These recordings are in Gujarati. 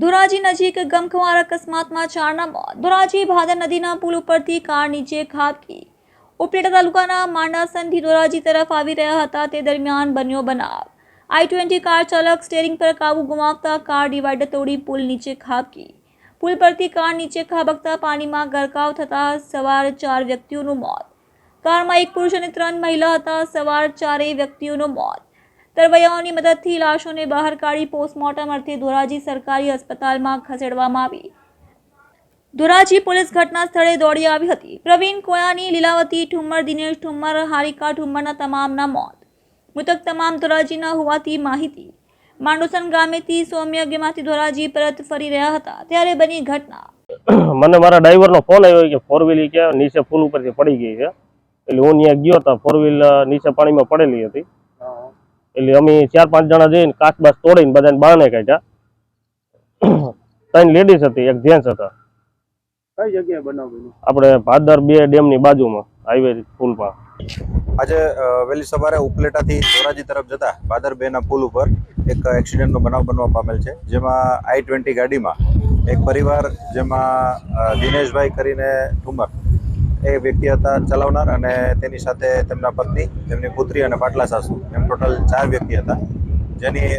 ધોરાજી નજીક ગમખવાર અકસ્માતમાં ચારના મોત ધોરાજી ભાદર નદીના પુલ ઉપરથી કાર નીચે ખાબકી. ઉપલેટા તાલુકાના માંડાસનથી ધોરાજી તરફ આવી રહ્યા હતા. તે દરમિયાન બન્યો બનાવ. આઈ ટ્વેન્ટી કાર ચાલક સ્ટેરિંગ પર કાબુ ગુમાવતા કાર ડિવાઈડર તોડી પુલ નીચે ખાબકી. પુલ પરથી કાર નીચે ખાબકતા પાણીમાં ગરકાવ થતાં સવાર ચાર વ્યક્તિઓનું મોત. કારમાં એક પુરુષ અને ત્રણ મહિલા હતા. સવાર ચારેય વ્યક્તિઓનું મોત. તરવૈયાઓની મદદથી લાશોને બહાર કાઢી પોસ્ટમોર્ટમ અર્થે ધોરાજી સરકારી અસ્પતાલમાં ખસેડવામાં આવી. ધોરાજી પોલીસ ઘટના સ્થળે દોડી આવી હતી. પ્રવીણ કોયાની લીલાવતી ઠુમ્મર દિનેશ ઠુમ્મર હારિકા ઠુમ્મરના તમામના મોત. મૃતક તમામ ધોરાજીના હોવાથી માહિતી. માંડોસન ગામેથી સૌમ્યગ્યમાંથી ધોરાજી પરત ફરી રહ્યા હતા. ત્યારે બની ઘટના. મને મારા ડ્રાઈવરનો ફોન આવ્યો કે ફોર વ્હીલ કે નીચે પુલ ઉપરથી પડી ગઈ છે. એટલે હું ત્યાં ગયો હતો ફોર વ્હીલ નીચે પાણીમાં પડેલી હતી. એટલે અમે ચાર પાંચ જણા જઈને કાચ બાસ તોડીને બધાને બહાને કાઢ્યા. ત્રણ લેડીઝ હતી એક જેન્ટ્સ હતા. કઈ જગ્યાએ બનાવ્યું? આપણે ભાદર બે ડેમની બાજુમાં હાઈવે પુલમાં આજે વહેલી સવારે ઉપલેટાથી ધોરાજી તરફ જતા ભાદર બેના પુલ ઉપર એક એક્સિડન્ટનો બનાવ બનવા પામેલ છે જેમાં આઈ ટ્વેન્ટી ગાડીમાં એક પરિવાર જેમાં દિનેશભાઈ કરીને ઠુમર એ વ્યક્તિ હતા ચલાવનાર અને તેની સાથે તેમના પત્ની, તેમની પુત્રી અને પાટલા સાસુ. એમ ટોટલ ચાર વ્યક્તિ હતા. જેની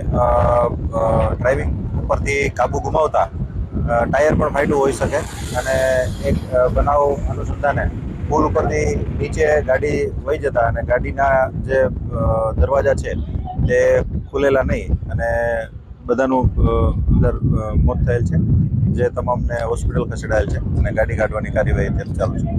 ડ્રાઇવિંગ ઉપરથી કાબુ ગુમાવતા ટાયર પણ ફાટ્યું હોઈ શકે અને એક બનાવ અનુસંધાને પુલ ઉપરથી નીચે ગાડી વહી જતા અને ગાડીના જે દરવાજા છે તે ખુલેલા નહીં અને બધાનું અંદર મોત થયેલ છે. જે તમામને હોસ્પિટલ ખસેડાયેલ છે અને ગાડી કાઢવાની કાર્યવાહી અત્યારે ચાલુ છે.